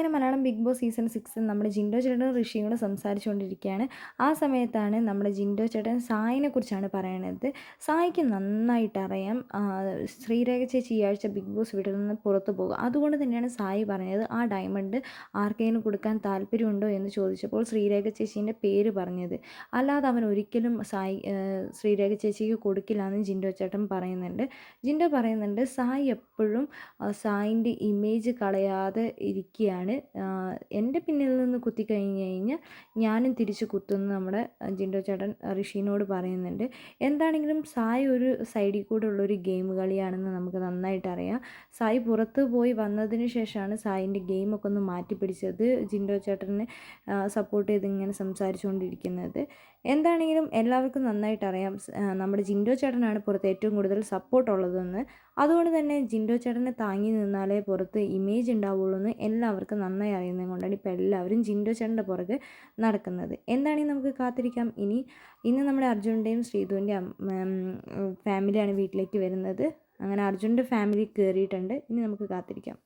അങ്ങനെ Malayalam big boss season six നമ്മുടെ ജിൻഡോ ചേട്ടൻ ഋഷിയും സംസാരിച്ചുകൊണ്ടിരിക്കുകയാണ്. ആ സമയത്താണ് നമ്മുടെ ജിൻഡോ ചേട്ടൻ സായിനെ കുറിച്ചാണ് പറയണത്. സായിക്ക് നന്നായിട്ട് അറിയാം. ശ്രീരേഖ ചേച്ചി ഈ ആഴ്ച ബിഗ് ബോസ് വീട്ടിൽ നിന്ന് പുറത്തു പോകും. അതുകൊണ്ട് തന്നെയാണ് സായി പറഞ്ഞത് ആ ഡയമണ്ട് ആർക്കെങ്കിലും കൊടുക്കാൻ താല്പര്യമുണ്ടോ? എന്ന് ചോദിച്ചപ്പോൾ ശ്രീരേഖ ചേച്ചീന്റെ പേര് പറഞ്ഞത്. അല്ലാതെ അവൻ ഒരിക്കലും സായി ശ്രീരേഖ ചേച്ചിക്ക് കൊടുക്കില്ല എന്ന് ജിൻഡോ ചേട്ടൻ പറയുന്നുണ്ട്. ജിൻഡോ പറയുന്നുണ്ട് സായി എപ്പോഴും സായിന്റെ ഇമേജ് കളയാതെ ഇരിക്കുകയാണ്. ആ, എന്റെ പിന്നിൽ നിന്ന് കുത്തി കഴിഞ്ഞ് കഴിഞ്ഞാൽ ഞാനും തിരിച്ച് കുത്തുമെന്ന് നമ്മുടെ ജിൻഡോ ചേട്ടൻ ഋഷീനോട് പറയുന്നുണ്ട്. എന്താണെങ്കിലും സായി ഒരു സൈഡിൽ കൂടെ ഉള്ളൊരു ഗെയിം കളിയാണെന്ന് നമുക്ക് നന്നായിട്ട് അറിയാം. സായി പുറത്ത് പോയി വന്നതിന് ശേഷമാണ് സായിന്റെ ഗെയിമൊക്കെ ഒന്ന് മാറ്റി പിടിച്ചത് ജിൻഡോ ചേട്ടനെ സപ്പോർട്ട് ചെയ്ത് ഇങ്ങനെ സംസാരിച്ചുകൊണ്ടിരിക്കുന്നത്. എന്താണെങ്കിലും എല്ലാവർക്കും നന്നായിട്ട് അറിയാം നമ്മുടെ ജിൻഡോ ചേട്ടനാണ് പുറത്ത് ഏറ്റവും കൂടുതൽ സപ്പോർട്ട് ഉള്ളതെന്ന്. അതുകൊണ്ട് തന്നെ ജിൻഡോ ചേട്ടനെ താങ്ങി നിന്നാലേ പുറത്ത് ഇമേജ് ഉണ്ടാവുള്ളൂ എന്ന് എല്ലാവർക്കും നന്നായി അറിയുന്നത് കൊണ്ടാണ് ഇപ്പോൾ എല്ലാവരും ജിൻഡോ ചേട്ടന്റെ പുറകെ നടക്കുന്നത്. എന്താണെങ്കിൽ നമുക്ക് കാത്തിരിക്കാം? ഇനി ഇന്ന് നമ്മുടെ അർജുന്റെയും ശ്രീധുവിന്റെയും ഫാമിലിയാണ് വീട്ടിലേക്ക് വരുന്നത്. അങ്ങനെ അർജുന്റെ ഫാമിലി കയറിയിട്ടുണ്ട്. ഇനി നമുക്ക് കാത്തിരിക്കാം.